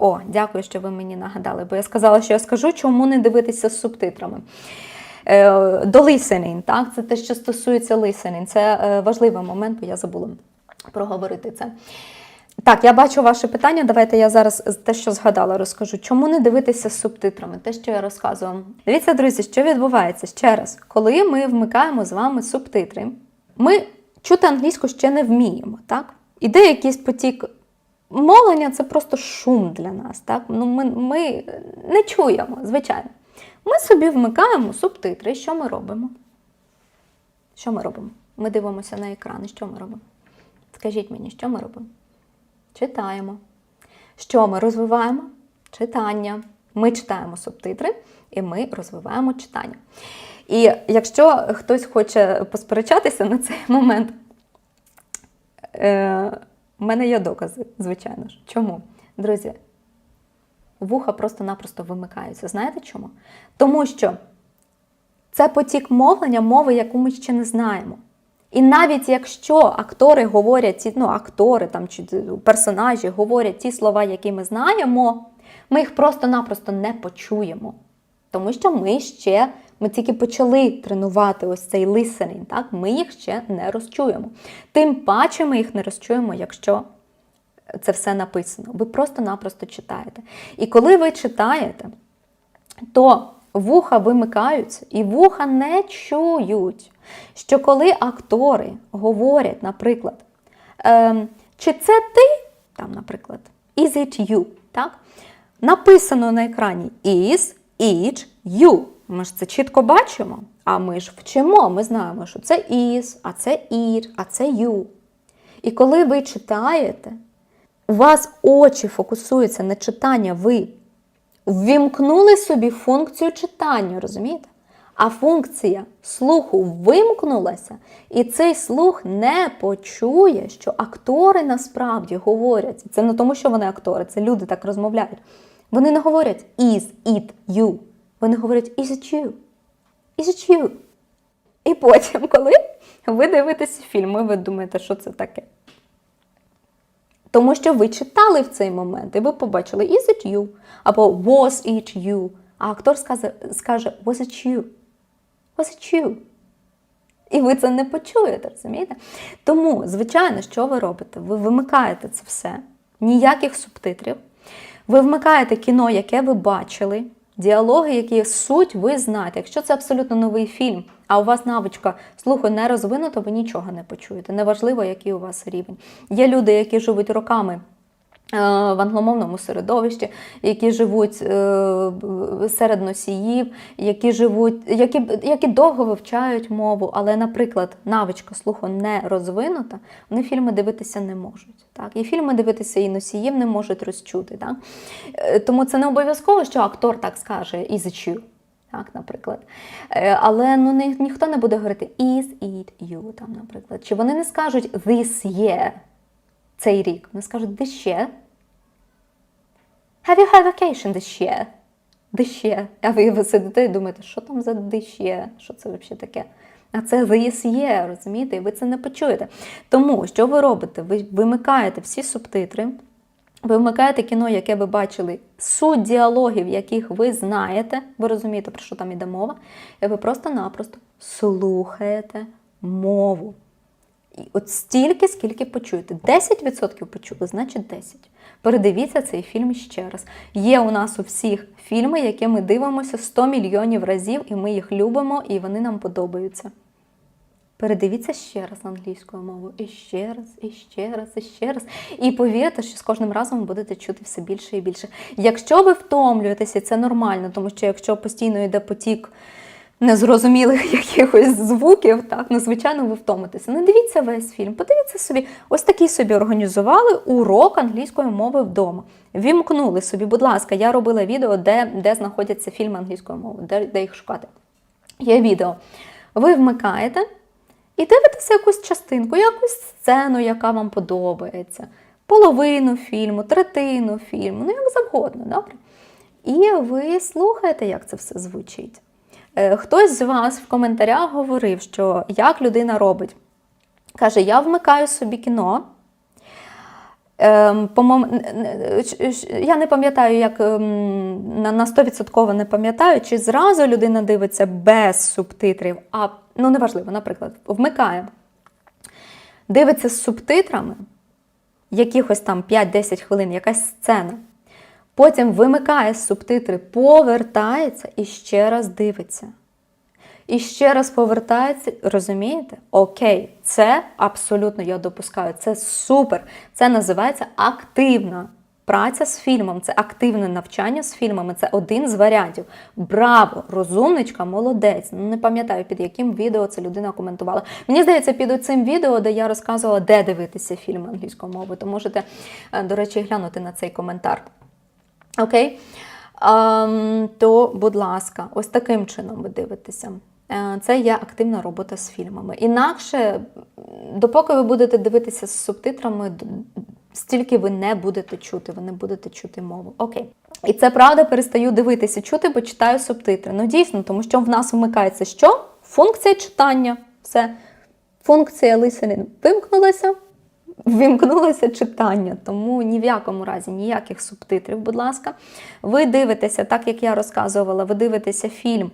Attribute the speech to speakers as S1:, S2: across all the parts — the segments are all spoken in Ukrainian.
S1: О, дякую, що ви мені нагадали, бо я сказала, що я скажу, чому не дивитися з субтитрами. Е, До listening, так, це те, що стосується listening. Це е, важливий момент, бо я забула проговорити це. Так, я бачу ваше питання. Давайте я зараз те, що згадала, розкажу. Чому не дивитися з субтитрами? Те, що я розказувала. Дивіться, друзі, що відбувається ще раз, коли ми вмикаємо з вами субтитри, ми чути англійську ще не вміємо, так? Іде якийсь потік мовлення, це просто шум для нас. Так? Ну, ми, ми не чуємо, звичайно. Ми собі вмикаємо субтитри. Що ми робимо? Що ми робимо? Ми дивимося на екран. Що ми робимо? Скажіть мені, що ми робимо? Читаємо. Що ми розвиваємо? Читання. Ми читаємо субтитри і ми розвиваємо читання. І якщо хтось хоче посперечатися на цей момент, в мене є докази, звичайно ж. Чому? Друзі, вуха просто-напросто вимикаються. Знаєте чому? Тому що це потік мовлення, мови, яку ми ще не знаємо. І навіть якщо актори говорять ті, ну, актори там чи персонажі говорять ті слова, які ми знаємо, ми їх просто-напросто не почуємо. Тому що ми ще ми тільки почали тренувати ось цей listening, так? Ми їх ще не розчуємо. Тим паче ми їх не розчуємо, якщо це все написано. Ви просто-напросто читаєте. І коли ви читаєте, то вуха вимикаються і вуха не чують, що коли актори говорять, наприклад, ем, чи це ти, там, наприклад, is it you, так? Написано на екрані is, it, you. Ми ж це чітко бачимо, а ми ж вчимо, ми знаємо, що це is, а це it, а це you. І коли ви читаєте, у вас очі фокусуються на читання, ви ввімкнули собі функцію читання, розумієте? А функція слуху вимкнулася, і цей слух не почує, що актори насправді говорять. Це не тому, що вони актори, це люди так розмовляють. Вони не говорять is it you. Вони говорять is it you? Is it you? І потім, коли ви дивитеся фільм, і ви думаєте, що це таке. Тому що ви читали в цей момент, і ви побачили is it you? або was it you? А актор скаже, скаже was it you? Was it you? І ви це не почуєте, розумієте? Тому, звичайно, що ви робите? Ви вимикаєте це все, ніяких субтитрів. Ви вмикаєте кіно, яке ви бачили, діалоги, які суть ви знаєте. Якщо це абсолютно новий фільм, а у вас навичка слуху не розвинута, ви нічого не почуєте. Неважливо, який у вас рівень. Є люди, які живуть роками. Е, В англомовному середовищі, які живуть е, серед носіїв, які живуть, які, які довго вивчають мову, але, наприклад, навичка слуху не розвинута, вони фільми дивитися не можуть. Так? І фільми дивитися і носіїв не можуть розчути. Так? Е, Тому це не обов'язково, що актор так скаже it you, так, наприклад. Але ну, ні, ніхто не буде говорити is it you, там, наприклад. Чи вони не скажуть this year, цей рік. Вони скажуть this year. Have you had vacation this year? This year. А ви, сидите і думаєте, що там за this year? Що це взагалі таке? А це this year, розумієте? І ви це не почуєте. Тому що ви робите? Ви вимикаєте всі субтитри, ви вмикаєте кіно, яке ви бачили, суть діалогів, яких ви знаєте, ви розумієте, про що там іде мова, і ви просто-напросто слухаєте мову. І от стільки, скільки почуєте. 10% почули, значить 10. Передивіться цей фільм ще раз. Є у нас у всіх фільми, які ми дивимося 100 мільйонів разів, і ми їх любимо, і вони нам подобаються. Передивіться ще раз англійською мовою, і ще раз, і ще раз, і ще раз. І повірте, що з кожним разом ви будете чути все більше і більше. Якщо ви втомлюєтеся, це нормально, тому що якщо постійно йде потік незрозумілих якихось звуків, так, ну, звичайно, ви втомитеся. Не дивіться весь фільм, подивіться собі, ось такий собі організували урок англійської мови вдома. Вімкнули собі, будь ласка, я робила відео, де, де знаходяться фільми англійської мови, де, де їх шукати. Є відео. Ви вмикаєте і дивитеся якусь частинку, якусь сцену, яка вам подобається, половину фільму, третину фільму, ну як завгодно, добре? І ви слухаєте, як це все звучить. Е, Хтось з вас в коментарях говорив, що як людина робить. Каже, я вмикаю собі кіно, Ем, я не пам'ятаю, як ем, на 100% не пам'ятаю, чи зразу людина дивиться без субтитрів, а ну неважливо, наприклад, вмикає, дивиться з субтитрами, якихось там 5-10 хвилин, якась сцена. Потім вимикає субтитри, повертається і ще раз дивиться. І ще раз повертається, розумієте? Окей, це абсолютно я допускаю. Це супер. Це називається активна праця з фільмом. Це активне навчання з фільмами. Це один з варіантів. Браво! Розумничка, молодець. Не пам'ятаю, під яким відео це людина коментувала. Мені здається, під цим відео, де я розказувала, де дивитися фільми англійською мовою, то можете, е, до речі, глянути на цей коментар. Окей? Ем, то, будь ласка, ось таким чином ви дивитеся. Е, Це є активна робота з фільмами. Інакше, допоки ви будете дивитися з субтитрами, стільки ви не будете чути, ви не будете чути мову. Окей. І це правда, перестаю дивитися, чути, бо читаю субтитри. Ну дійсно, тому що в нас вмикається що? Функція читання. Все. Функція listening вимкнулася, вімкнулося читання, тому ні в якому разі ніяких субтитрів, будь ласка. Ви дивитеся, так як я розказувала, ви дивитеся фільм.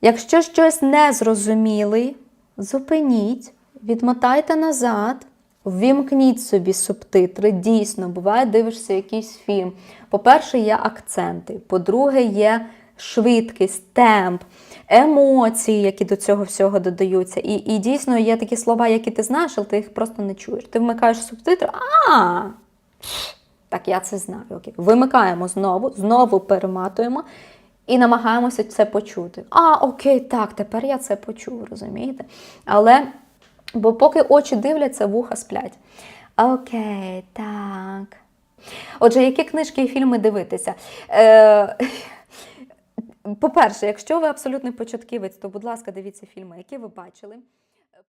S1: Якщо щось не зрозуміли, зупиніть, відмотайте назад, ввімкніть собі субтитри. Дійсно, буває, дивишся якийсь фільм. По-перше, є акценти, по-друге, є швидкість, темп, емоції, які до цього всього додаються. І, і дійсно є такі слова, які ти знаєш, але ти їх просто не чуєш. Ти вмикаєш субтитри, а так, я це знаю. Окей. Вимикаємо знову, знову перематуємо і намагаємося це почути. А, окей, так, тепер я це почув, розумієте? Але, бо поки очі дивляться, вуха сплять. Окей, так. Отже, які книжки і фільми дивитися? Е, по-перше, якщо ви абсолютний початківець, то, будь ласка, дивіться фільми, які ви бачили.